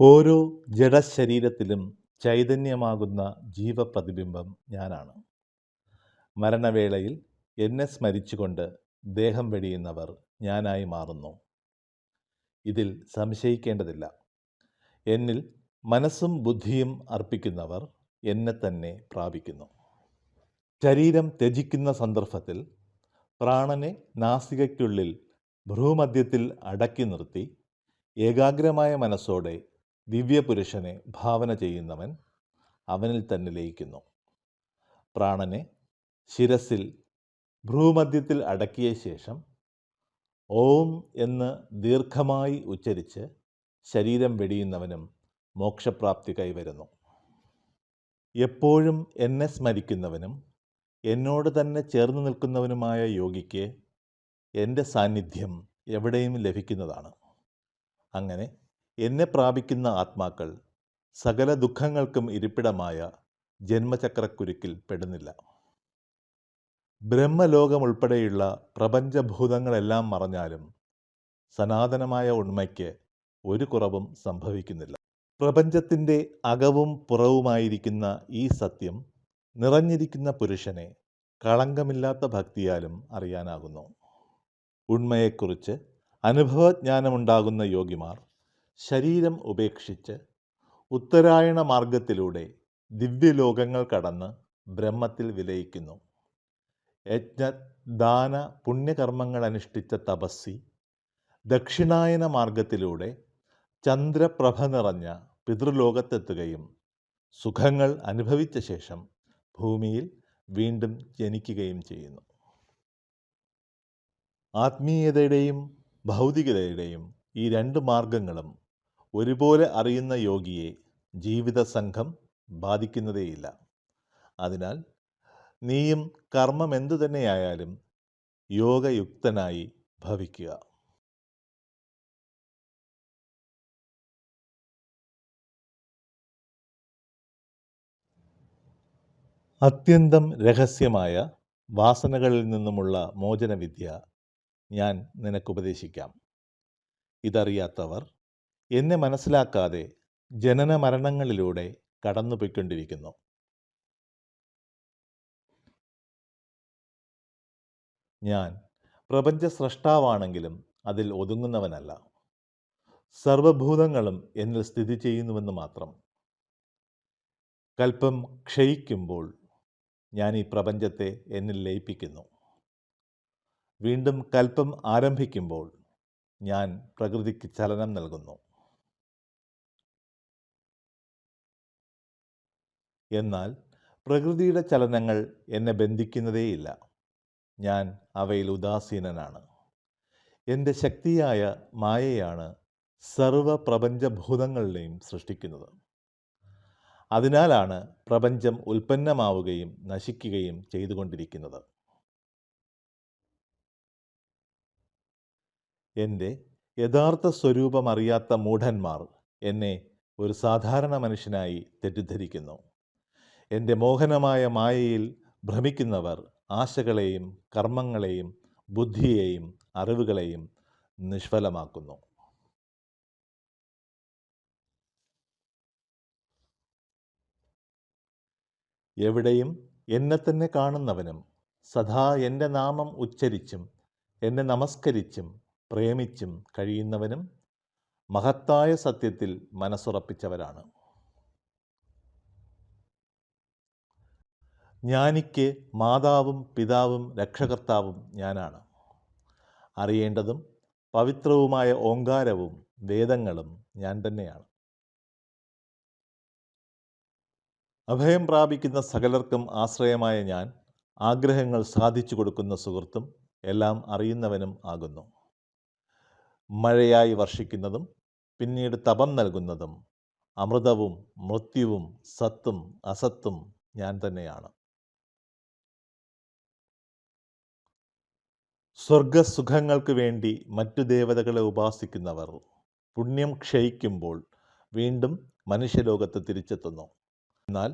ഓരോ ജഡശരീരത്തിലും ചൈതന്യമാകുന്ന ജീവപ്രതിബിംബം ഞാനാണ്. മരണവേളയിൽ എന്നെ സ്മരിച്ചുകൊണ്ട് ദേഹം വെടിയുന്നവർ ഞാനായി മാറുന്നു. ഇതിൽ സംശയിക്കേണ്ടതില്ല. എന്നിൽ മനസ്സും ബുദ്ധിയും അർപ്പിക്കുന്നവർ എന്നെ തന്നെ പ്രാപിക്കുന്നു. ശരീരം ത്യജിക്കുന്ന സന്ദർഭത്തിൽ പ്രാണനെ നാസികയ്ക്കുള്ളിൽ ഭ്രൂമധ്യത്തിൽ അടക്കി നിർത്തി ഏകാഗ്രമായ മനസ്സോടെ ദിവ്യപുരുഷനെ ഭാവന ചെയ്യുന്നവൻ അവനിൽ തന്നെ ലയിക്കുന്നു. പ്രാണനെ ശിരസിൽ ഭ്രൂമധ്യത്തിൽ അടക്കിയ ശേഷം ഓം എന്ന് ദീർഘമായി ഉച്ചരിച്ച് ശരീരം വെടിയുന്നവനും മോക്ഷപ്രാപ്തി കൈവരുന്നു. എപ്പോഴും എന്നെ സ്മരിക്കുന്നവനും എന്നോട് തന്നെ ചേർന്ന് നിൽക്കുന്നവനുമായ യോഗിക്ക് എന്റെ സാന്നിധ്യം എവിടെയും ലഭിക്കുന്നതാണ്. അങ്ങനെ എന്നെ പ്രാപിക്കുന്ന ആത്മാക്കൾ സകല ദുഃഖങ്ങൾക്കും ഇരിപ്പിടമായ ജന്മചക്രക്കുരുക്കിൽ പെടുന്നില്ല. ബ്രഹ്മലോകമുൾപ്പെടെയുള്ള പ്രപഞ്ചഭൂതങ്ങളെല്ലാം മറഞ്ഞാലും സനാതനമായ ഉണ്മയ്ക്ക് ഒരു കുറവും സംഭവിക്കുന്നില്ല. പ്രപഞ്ചത്തിന്റെ അകവും പുറവുമായിരിക്കുന്ന ഈ സത്യം നിറഞ്ഞിരിക്കുന്ന പുരുഷനെ കളങ്കമില്ലാത്ത ഭക്തിയാലും അറിയാനാകുന്നു. ഉണ്മയെക്കുറിച്ച് അനുഭവജ്ഞാനമുണ്ടാകുന്ന യോഗിമാർ ശരീരം ഉപേക്ഷിച്ച് ഉത്തരായണ മാർഗത്തിലൂടെ ദിവ്യലോകങ്ങൾ കടന്ന് ബ്രഹ്മത്തിൽ വിലയിക്കുന്നു. യജ്ഞ ദാന പുണ്യകർമ്മങ്ങൾ അനുഷ്ഠിച്ച തപസ്സി ദക്ഷിണായന മാർഗത്തിലൂടെ ചന്ദ്രപ്രഭ നിറഞ്ഞ പിതൃലോകത്തെത്തുകയും സുഖങ്ങൾ അനുഭവിച്ച ശേഷം ഭൂമിയിൽ വീണ്ടും ജനിക്കുകയും ചെയ്യുന്നു. ആത്മീയതയുടെയും ഭൗതികതയുടെയും ഈ രണ്ട് മാർഗങ്ങളും ഒരുപോലെ അറിയുന്ന യോഗിയെ ജീവിത സംഘം ബാധിക്കുന്നതേയില്ല. അതിനാൽ നീയും കർമ്മം എന്തു തന്നെയായാലും യോഗയുക്തനായി ഭവിക്കുക. അത്യന്തം രഹസ്യമായ വാസനകളിൽ നിന്നുമുള്ള മോചനവിദ്യ ഞാൻ നിനക്കുപദേശിക്കാം. ഇതറിയാത്തവർ എന്നെ മനസ്സിലാക്കാതെ ജനന മരണങ്ങളിലൂടെ കടന്നുപോയിക്കൊണ്ടിരിക്കുന്നു. ഞാൻ പ്രപഞ്ച സ്രഷ്ടാവാണെങ്കിലും അതിൽ ഒതുങ്ങുന്നവനല്ല. സർവഭൂതങ്ങളും എന്നിൽ സ്ഥിതി ചെയ്യുന്നുവെന്ന് മാത്രം. കൽപ്പം ക്ഷയിക്കുമ്പോൾ ഞാൻ ഈ പ്രപഞ്ചത്തെ എന്നിൽ ലയിപ്പിക്കുന്നു. വീണ്ടും കൽപ്പം ആരംഭിക്കുമ്പോൾ ഞാൻ പ്രകൃതിക്ക് ചലനം നൽകുന്നു. എന്നാൽ പ്രകൃതിയുടെ ചലനങ്ങൾ എന്നെ ബന്ധിക്കുന്നതേയില്ല. ഞാൻ അവയിൽ ഉദാസീനനാണ്. എന്റെ ശക്തിയായ മായയാണ് സർവ പ്രപഞ്ചഭൂതങ്ങളിലെയും സൃഷ്ടിക്കുന്നത്. അതിനാലാണ് പ്രപഞ്ചം ഉൽപ്പന്നമാവുകയും നശിക്കുകയും ചെയ്തുകൊണ്ടിരിക്കുന്നത്. എന്റെ യഥാർത്ഥ സ്വരൂപമറിയാത്ത മൂഢന്മാർ എന്നെ ഒരു സാധാരണ മനുഷ്യനായി തെറ്റിദ്ധരിക്കുന്നു. എന്റെ മോഹനമായ മായയിൽ ഭ്രമിക്കുന്നവർ ആശകളെയും കർമ്മങ്ങളെയും ബുദ്ധിയെയും അറിവുകളെയും നിഷ്ഫലമാക്കുന്നു. എവിടെയും എന്നെ തന്നെ കാണുന്നവനും സദാ എന്റെ നാമം ഉച്ചരിച്ചും എന്നെ നമസ്കരിച്ചും പ്രേമിച്ചും കഴിയുന്നവനും മഹത്തായ സത്യത്തിൽ മനസ്സുറപ്പിച്ചവരാണ്. ജ്ഞാനിക്ക് മാതാവും പിതാവും രക്ഷകർത്താവും ഞാനാണ്. അറിയേണ്ടതും പവിത്രവുമായ ഓങ്കാരവും വേദങ്ങളും ഞാൻ തന്നെയാണ്. അഭയം പ്രാപിക്കുന്ന സകലർക്കും ആശ്രയമായ ഞാൻ ആഗ്രഹങ്ങൾ സാധിച്ചു കൊടുക്കുന്ന സുഹൃത്തും എല്ലാം അറിയുന്നവനും ആകുന്നു. മഴയായി വർഷിക്കുന്നതും പിന്നീട് തപം നൽകുന്നതും അമൃതവും മൃത്യുവും സത്തും അസത്തും ഞാൻ തന്നെയാണ്. സ്വർഗസുഖങ്ങൾക്ക് വേണ്ടി മറ്റു ദേവതകളെ ഉപാസിക്കുന്നവർ പുണ്യം ക്ഷയിക്കുമ്പോൾ വീണ്ടും മനുഷ്യലോകത്ത് തിരിച്ചെത്തുന്നു. എന്നാൽ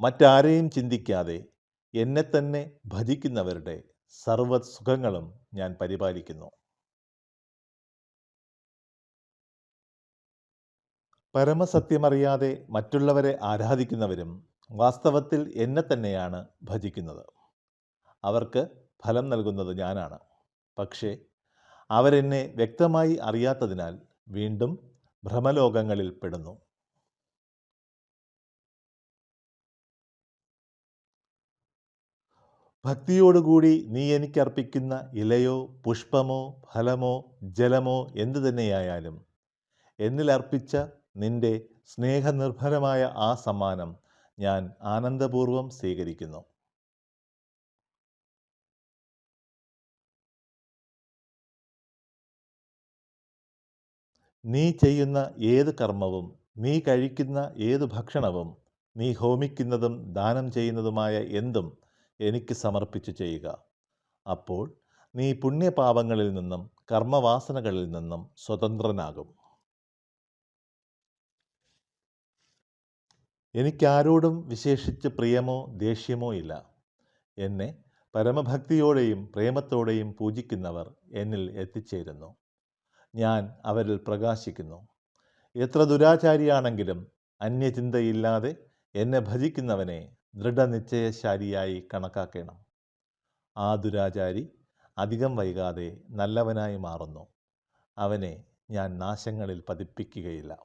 മറ്റാരെയും ചിന്തിക്കാതെ എന്നെ തന്നെ ഭജിക്കുന്നവരുടെ സർവ സുഖങ്ങളും ഞാൻ പരിപാലിക്കുന്നു. പരമസത്യമറിയാതെ മറ്റുള്ളവരെ ആരാധിക്കുന്നവരും വാസ്തവത്തിൽ എന്നെ തന്നെയാണ് ഭജിക്കുന്നത്. അവർക്ക് ഫലം നൽകുന്നത് ഞാനാണ്. പക്ഷേ അവരെന്നെ വ്യക്തമായി അറിയാത്തതിനാൽ വീണ്ടും ഭ്രമലോകങ്ങളിൽ പെടുന്നു. ഭക്തിയോടുകൂടി നീ എനിക്കർപ്പിക്കുന്ന ഇലയോ പുഷ്പമോ ഫലമോ ജലമോ എന്തു തന്നെയായാലും എന്നിലർപ്പിച്ച നിന്റെ സ്നേഹനിർഭരമായ ആ സമ്മാനം ഞാൻ ആനന്ദപൂർവം സ്വീകരിക്കുന്നു. നീ ചെയ്യുന്ന ഏത് കർമ്മവും നീ കഴിക്കുന്ന ഏത് ഭക്ഷണവും നീ ഹോമിക്കുന്നതും ദാനം ചെയ്യുന്നതുമായ എന്തും എനിക്ക് സമർപ്പിച്ചു ചെയ്യുക. അപ്പോൾ നീ പുണ്യപാപങ്ങളിൽ നിന്നും കർമ്മവാസനകളിൽ നിന്നും സ്വതന്ത്രനാകും. എനിക്കാരോടും വിശേഷിച്ച് പ്രിയമോ ദേഷ്യമോ ഇല്ല. എന്നെ പരമഭക്തിയോടെയും പ്രേമത്തോടെയും പൂജിക്കുന്നവർ എന്നിൽ എത്തിച്ചേരുന്നു. ഞാൻ അവരിൽ പ്രകാശിക്കുന്നു. എത്ര ദുരാചാരിയാണെങ്കിലും അന്യചിന്തയില്ലാതെ എന്നെ ഭജിക്കുന്നവനെ ദൃഢനിശ്ചയശാലിയായി കണക്കാക്കണം. ആ ദുരാചാരി അധികം വൈകാതെ നല്ലവനായി മാറുന്നു. അവനെ ഞാൻ നാശങ്ങളിൽ പതിപ്പിക്കുകയില്ല.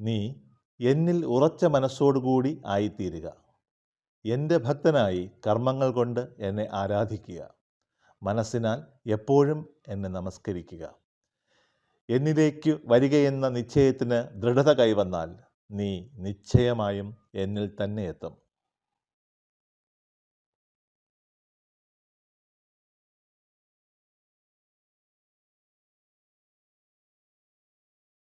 നീ എന്നിൽ ഉറച്ച മനസ്സോടുകൂടി ആയിത്തീരുക. എന്റെ ഭക്തനായി കർമ്മങ്ങൾ കൊണ്ട് എന്നെ ആരാധിക്കുക. മനസ്സിനാൽ എപ്പോഴും എന്നെ നമസ്കരിക്കുക. എന്നിലേക്ക് വരികയെന്ന നിശ്ചയത്തിന് ദൃഢത കൈവന്നാൽ നീ നിശ്ചയമായും എന്നിൽ തന്നെ എത്തും.